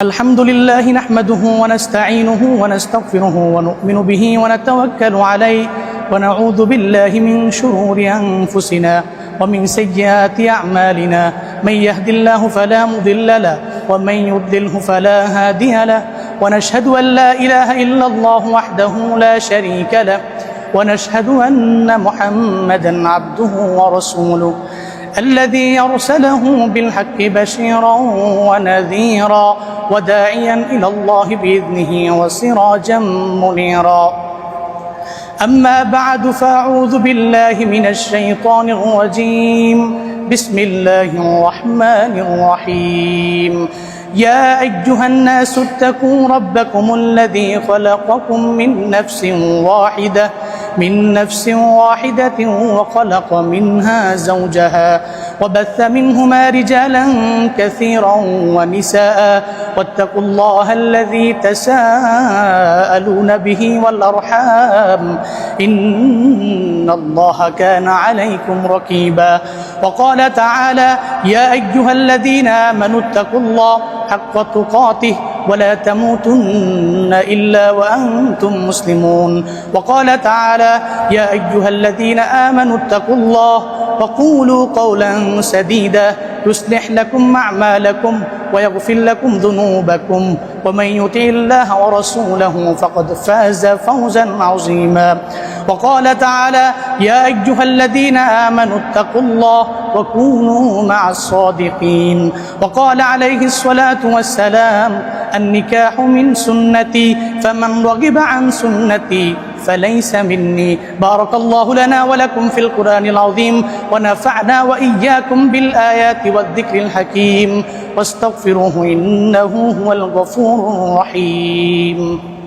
الحمد لله نحمده ونستعينه ونستغفره ونؤمن به ونتوكل عليه ونعوذ بالله من شرور أنفسنا ومن سيئات أعمالنا. من يهد الله فلا مضل له ومن يضلله فلا هادي له. ونشهد أن لا إله إلا الله وحده لا شريك له. ونشهد أن محمدا عبده ورسوله الذي يرسله بالحق بشيرا ونذيرا وداعيا إلى الله بإذنه وسراجا منيرا. أما بعد فأعوذ بالله من الشيطان الرجيم. بسم الله الرحمن الرحيم. يا أيها الناس اتقوا ربكم الذي خلقكم من نفس واحدة من نفس واحدة وخلق منها زوجها وبث منهما رجالا كثيرا ونساء واتقوا الله الذي تساءلون به والأرحام إن الله كان عليكم ركيبا وقال تعالى يا أيها الذين آمنوا اتقوا الله حق تقاته ولا تموتن إلا وأنتم مسلمون. وقال تعالى يا أيها الذين آمنوا اتقوا الله وقولوا قولا سديدا. يصلح لكم أعمالكم ويغفر لكم ذنوبكم ومن يطع الله ورسوله فقد فاز فوزا عظيما. وقال تعالى يا أيها الذين آمنوا اتقوا الله وكونوا مع الصادقين. وقال عليه الصلاة والسلام النكاح من سنتي فمن رغب عن سنتي فليس مني. بارك الله لنا ولكم في القرآن العظيم ونفعنا وإياكم بالآيات والذكر الحكيم. واستغفروه إنه هو الغفور الرحيم.